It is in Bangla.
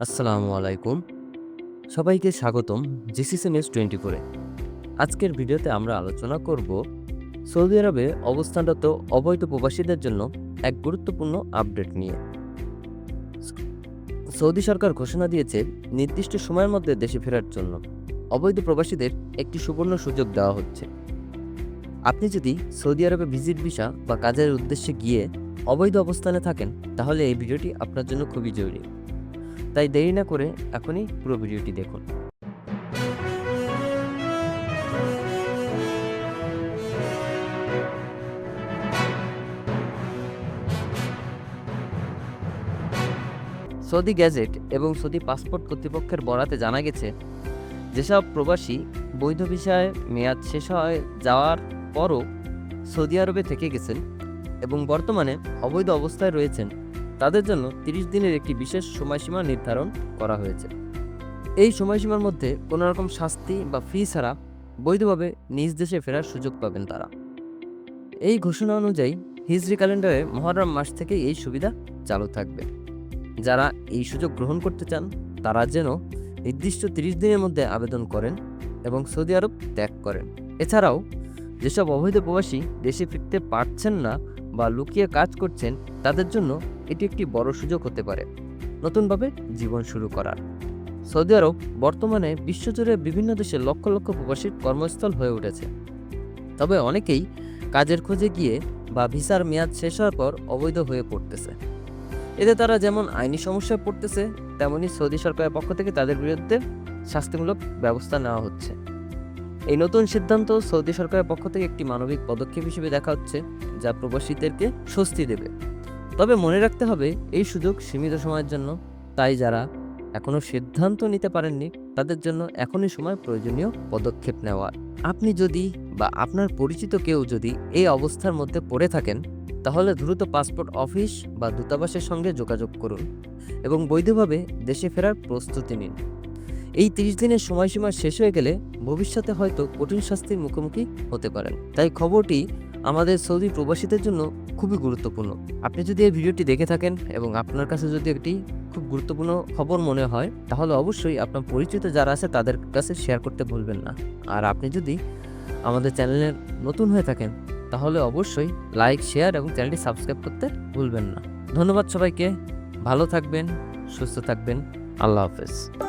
আসসালামু আলাইকুম। সবাইকে স্বাগতম জিসিসি নিউজ টোয়েন্টি ফোরে। আজকের ভিডিওতে আমরা আলোচনা করব সৌদি আরবে অবস্থানরত অবৈধ প্রবাসীদের জন্য এক গুরুত্বপূর্ণ আপডেট নিয়ে। সৌদি সরকার ঘোষণা দিয়েছে নির্দিষ্ট সময়ের মধ্যে দেশে ফেরার জন্য অবৈধ প্রবাসীদের একটি সুবর্ণ সুযোগ দেওয়া হচ্ছে। আপনি যদি সৌদি আরবে ভিজিট ভিসা বা কাজের উদ্দেশ্যে গিয়ে অবৈধ অবস্থানে থাকেন, তাহলে এই ভিডিওটি আপনার জন্য খুবই জরুরি। তাই দেরি না করে এখনই পুরো ভিডিওটি দেখুন। সৌদি গ্যাজেট এবং সৌদি পাসপোর্ট কর্তৃপক্ষের বরাতে জানা গেছে, যেসব প্রবাসী বৈধ ভিসায় মেয়াদ শেষ হয়ে যাওয়ার পরও সৌদি আরবে থেকে গেছেন এবং বর্তমানে অবৈধ অবস্থায় রয়েছেন। তাদের জন্য তিরিশ দিনের একটি বিশেষ সময়সীমা নির্ধারণ করা হয়েছে। এই সময়সীমার মধ্যে কোনো রকম শাস্তি বা ফি ছাড়া বৈধভাবে নিজ দেশে ফেরার সুযোগ পাবেন তারা। এই ঘোষণা অনুযায়ী হিজরি ক্যালেন্ডারে মহরম মাস থেকে এই সুবিধা চালু থাকবে। যারা এই সুযোগ গ্রহণ করতে চান, তারা যেন নির্দিষ্ট তিরিশ দিনের মধ্যে আবেদন করেন এবং সৌদি আরব ত্যাগ করেন। এছাড়াও, যেসব অবৈধ প্রবাসী দেশে ফিরতে পারছেন না বা লুকিয়ে কাজ করছেন, তাদের জন্য এটি একটি বড় সুযোগ হতে পারে নতুনভাবে জীবন শুরু করার। সৌদি আরব বর্তমানে বিশ্বজুড়ে বিভিন্ন দেশে লক্ষ লক্ষ প্রবাসীর কর্মস্থল হয়ে উঠেছে। তবে অনেকেই কাজের খোঁজে গিয়ে বা ভিসার মেয়াদ শেষ হওয়ার পর অবৈধ হয়ে পড়তেছে। এতে তারা যেমন আইনি সমস্যায় পড়তেছে, তেমনি সৌদি সরকারের পক্ষ থেকে তাদের বিরুদ্ধে শাস্তিমূলক ব্যবস্থা নেওয়া হচ্ছে। এই নতুন সিদ্ধান্ত সৌদি সরকারের পক্ষ থেকে একটি মানবিক পদক্ষেপ হিসেবে দেখা হচ্ছে, যা প্রবাসীদেরকে স্বস্তি দেবে। তবে মনে রাখতে হবে, এই সুযোগ সীমিত সময়ের জন্য। তাই যারা এখনও সিদ্ধান্ত নিতে পারেননি, তাদের জন্য এখনই সময় প্রয়োজনীয় পদক্ষেপ নেওয়ার। আপনি যদি বা আপনার পরিচিত কেউ যদি এই অবস্থার মধ্যে পড়ে থাকেন, তাহলে দ্রুত পাসপোর্ট অফিস বা দূতাবাসের সঙ্গে যোগাযোগ করুন এবং বৈধভাবে দেশে ফেরার প্রস্তুতি নিন। এই তিরিশ দিনের সময়সীমা শেষ হয়ে গেলে ভবিষ্যতে হয়তো কঠিন শাস্তির মুখোমুখি হতে পারেন। তাই খবরটি আমাদের সৌদি প্রবাসীদের জন্য খুবই গুরুত্বপূর্ণ। আপনি যদি এই ভিডিওটি দেখে থাকেন এবং আপনার কাছে যদি একটি খুব গুরুত্বপূর্ণ খবর মনে হয়, তাহলে অবশ্যই আপনার পরিচিত যারা আছে তাদের কাছে শেয়ার করতে ভুলবেন না। আর আপনি যদি আমাদের চ্যানেলের নতুন হয়ে থাকেন, তাহলে অবশ্যই লাইক শেয়ার এবং চ্যানেলটি সাবস্ক্রাইব করতে ভুলবেন না। ধন্যবাদ সবাইকে। ভালো থাকবেন, সুস্থ থাকবেন। আল্লাহ হাফেজ।